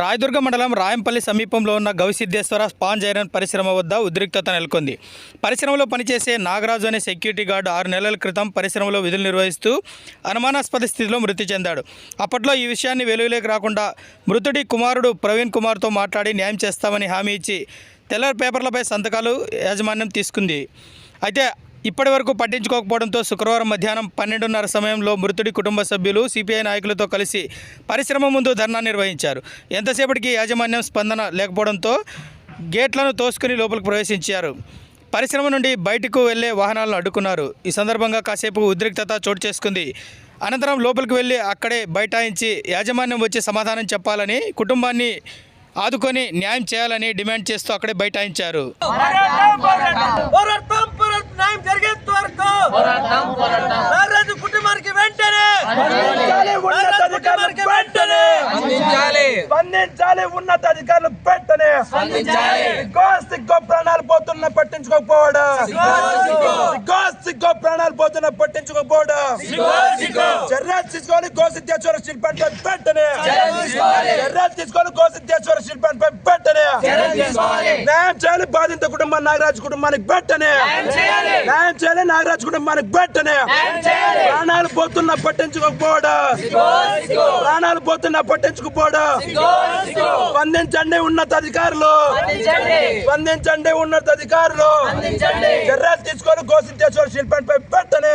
రాయదుర్గ మండలం రాయంపల్లి సమీపంలో ఉన్న గవిసిద్ధేశ్వర స్పాంజ్ ఐరన్ పరిశ్రమ వద్ద ఉద్రిక్తత నెలకొంది. పరిశ్రమలో పనిచేసే నాగరాజు అనే సెక్యూరిటీ గార్డు ఆరు నెలల క్రితం పరిశ్రమలో విధులు నిర్వహిస్తూ అనుమానాస్పద స్థితిలో మృతి చెందాడు. అప్పట్లో ఈ విషయాన్ని వెలుగులోకి రాకుండా మృతుడి కుమారుడు ప్రవీణ్ కుమార్తో మాట్లాడి న్యాయం చేస్తామని హామీ ఇచ్చి తెల్ల పేపర్లపై సంతకాలు యాజమాన్యం తీసుకుంది. అయితే ఇప్పటి వరకు పట్టించుకోకపోవడంతో శుక్రవారం మధ్యాహ్నం పన్నెండున్నర సమయంలో మృతుడి కుటుంబ సభ్యులు సిపిఐ నాయకులతో కలిసి పరిశ్రమ ముందు ధర్నా నిర్వహించారు. ఎంతసేపటికి యాజమాన్యం స్పందన లేకపోవడంతో గేట్లను తోసుకుని లోపలికి ప్రవేశించారు. పరిశ్రమ నుండి బయటకు వెళ్ళే వాహనాలను అడ్డుకున్నారు. ఈ సందర్భంగా కాసేపు ఉద్రిక్తత చోటు చేసుకుంది. అనంతరం లోపలికి వెళ్ళి అక్కడే బైఠాయించి యాజమాన్యం వచ్చి సమాధానం చెప్పాలని కుటుంబాన్ని ఆదుకొని న్యాయం చేయాలని డిమాండ్ చేస్తూ అక్కడే బైఠాయించారు పోరాటం పోరాటం న్యాయం జరిగేంత వరకు నాగరాజు కుటుంబానికి వెంటనే వెంటనే స్పందించాలి. స్పందించాలి. ఉన్నతాధికారులు వెంటనే సిగ్గో సిగ్గో ప్రాణాలు పోతున్నా పట్టించుకోకపోవడం. సిగ్గో ప్రాణాలు పోతున్నా పట్టించుకోకపోవడం. చర్యలు తీసుకొని గోసిద్ధేశ్వర శిల్పాన్ని వెంటనే చర్యలు తీసుకొని గోసిద్ధేశ్వర శిల్పాన్ని వెంటనే న్యాయం చేయాలి. బాధిత కుటుంబం నాగరాజు కుటుంబానికి వెంటనే న్యాయం చేయాలి. నాగరాజు కుటుంబానికి వెంటనే ప్రాణాలు పోతున్నా పట్టించుకోకపోవడం ప్రాణాలు పోతున్నా పట్టించుకోపోవడం స్పందించండి ఉన్నతాధికారులు స్పందించండి. ఉన్నతాధికారులు చర్యలు తీసుకొని గోసిద్ధేశ్వర శిల్పాన్ని వెంటనే